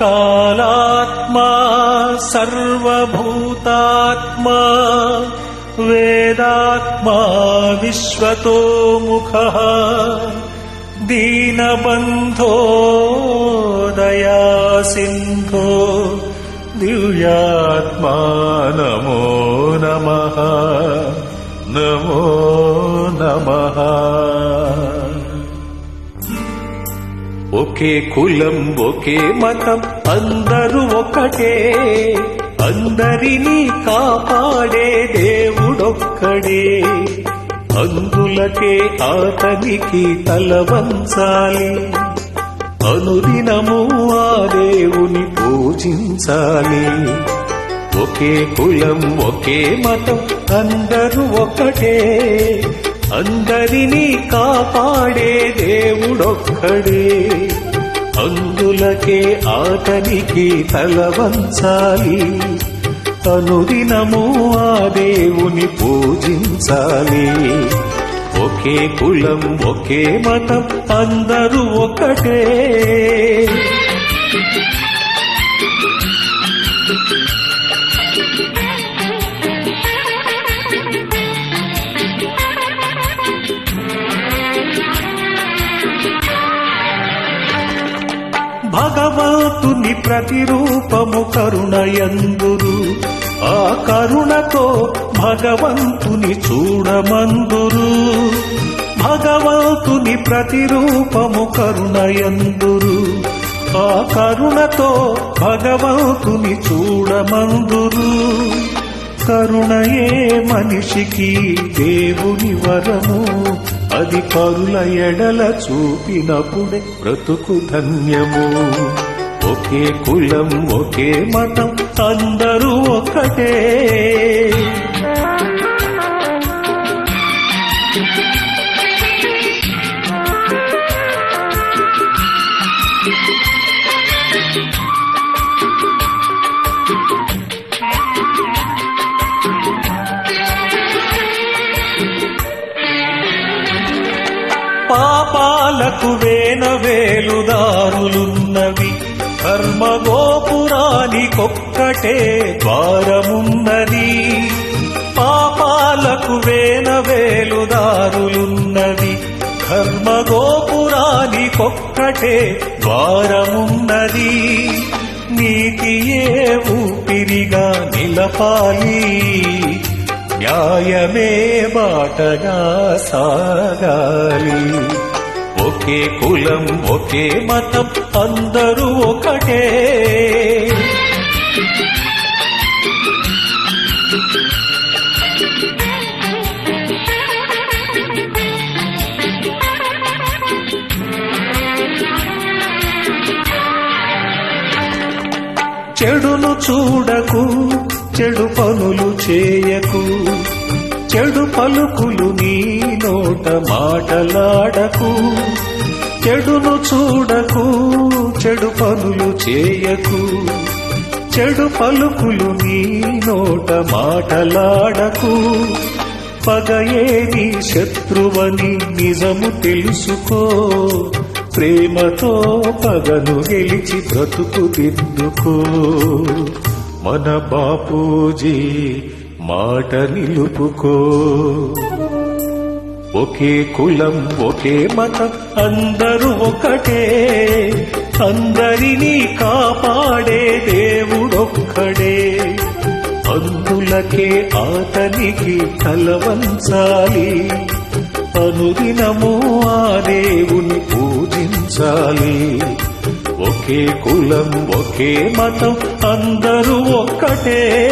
कालात्मा सर्वभूतात्मा वेदात्मा विश्वतोमुखः दीनबन्धो दया सिन्धो दिव्यात्मा नमो नमः नमो नमः ఒకే కులం ఒకే మతం అందరూ ఒకటే అందరినీ కాపాడే దేవుడొక్కడే. అందులకే ఆతనికి తల వంచాలి. అనుదినము ఆ దేవుని పూజించాలి. ఒకే కులం ఒకే మతం అందరూ ఒకటే అందరినీ కాపాడే దేవుడొక్కడే. అందులకే అతనికి తల వంచాలి. అనుదినము ఆ దేవుని పూజించాలి. ఒకే కులం ఒకే మతం అందరూ ఒకటే. భగవంతుని ప్రతిరూపము కరుణయందురు. ఆ కరుణతో భగవంతుని చూడమందురు. భగవంతుని ప్రతిరూపము కరుణయందురు. ఆ కరుణతో భగవంతుని చూడమందురు. కరుణయే మనిషికి దేవుని వరము. అది పరుల ఎడల చూపినప్పుడే బ్రతుకు ధన్యము. ఒకే కులం ఒకే మతం అందరూ ఒకటే కాలకు వేన వేలుదారులున్నవి. కర్మగోపురానికొక్కటే ద్వారమున్నది. పాపాలకు వేన వేలుదారులున్నది కర్మగోపురానికొక్కటే ద్వారమున్నది. నీతియే ఊపిరిగా నిలపాలి. న్యాయమే బాటగా సాగాలి. ఒకే కులం ఒకే మతం అందరూ ఒకటే. చెడును చూడకు చెడు పనులు చేయకు. చెడు పలుకులు నీ నోట మాటలాడకు. చెడును చూడకు చెడు పనులు చేయకు. చెడు పలుకులు నీ నోట మాటలాడకు. పగయేది నీ శత్రువని నిజము తెలుసుకో. ప్రేమతో పగను గెలిచి బ్రతుకు దిద్దుకో. మన బాపూజీ మాట నిలుపుకో. ఒకే కులం ఒకే మతం అందరూ ఒకటే. అందరినీ కాపాడే దేవుడొక్కడే. అందులకే అతనికి తలవంచాలి. అనుదినము ఆ దేవుని పూజించాలి. ఒకే కులం ఒకే మతం అందరూ ఒక్కటే.